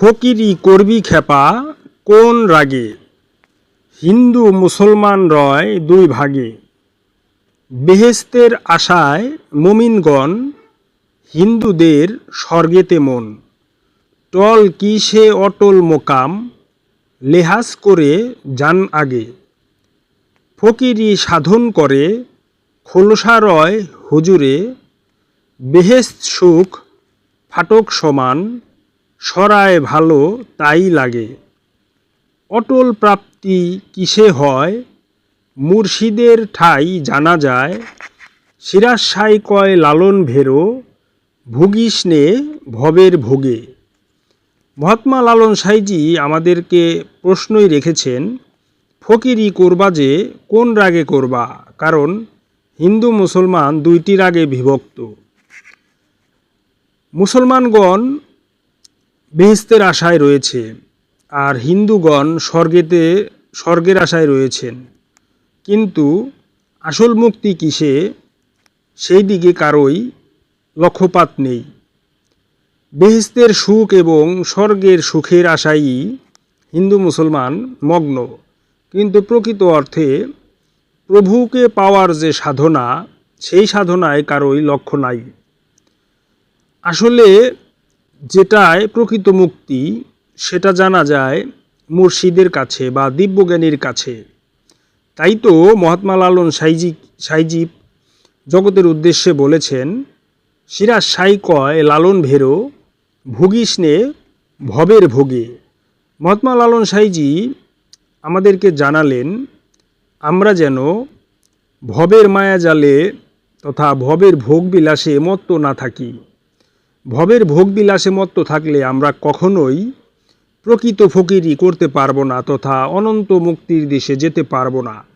ফকিরি করবি খেপা, কোন রাগে? হিন্দু মুসলমান রয় দুই ভাগে। বেহেস্তের আশায় মুমিনগণ, হিন্দুদের স্বর্গেতে মন। টল কি সে অটল মোকাম, লেহাজ করে যান আগে। ফকিরি সাধন করে, খোলসা রয় হুজুরে। বেহেস্ত সুখ ফাটক সমান সরায় ভালো তাই লাগে। অটল প্রাপ্তি কিসে হয়? মুর্শিদের ঠাই জানা যায়। সিরাজ কয় লালন ভেরো, ভুগিস নে ভবের ভোগে। মহাত্মা লালন সাইজি আমাদেরকে প্রশ্নই রেখেছেন ফকিরি করবা যে কোন রাগে করবা? কারণ হিন্দু মুসলমান দুইটি রাগে বিভক্ত। মুসলমানগণ বেহেস্তের আশায় রয়েছে আর হিন্দুগণ স্বর্গেতে, স্বর্গের আশায় রয়েছেন। কিন্তু আসল মুক্তি কিসে? সেই দিকে কারোই লক্ষ্যপাত নেই। বেহেস্তের সুখ এবং স্বর্গের সুখের আশাই হিন্দু মুসলমান মগ্ন। কিন্তু প্রকৃত অর্থে প্রভুকে পাওয়ার যে সাধনা, সেই সাধনায় কারোই লক্ষ্য নাই। আসলে যেটায় প্রকৃত মুক্তি, সেটা জানা যায় মুর্শিদের কাছে বা দিব্যজ্ঞানীর কাছে। তাই তো মহাত্মা লালন সাইজি সাইজি জগতের উদ্দেশ্যে বলেছেন সিরাজ সাই কয় লালন ভেরো, ভুগিস নে ভবের ভোগে। মহাত্মা লালন সাইজি আমাদেরকে জানালেন, আমরা যেন ভবের মায়া জালে তথা ভবের ভোগ বিলাসে মত্ত না থাকি। ভবের ভোগবিলাসে মত্ত থাকলে আমরা কখনোই প্রকৃত ফকিরি করতে পারব না তথা অনন্ত মুক্তির দিশে যেতে পারব না।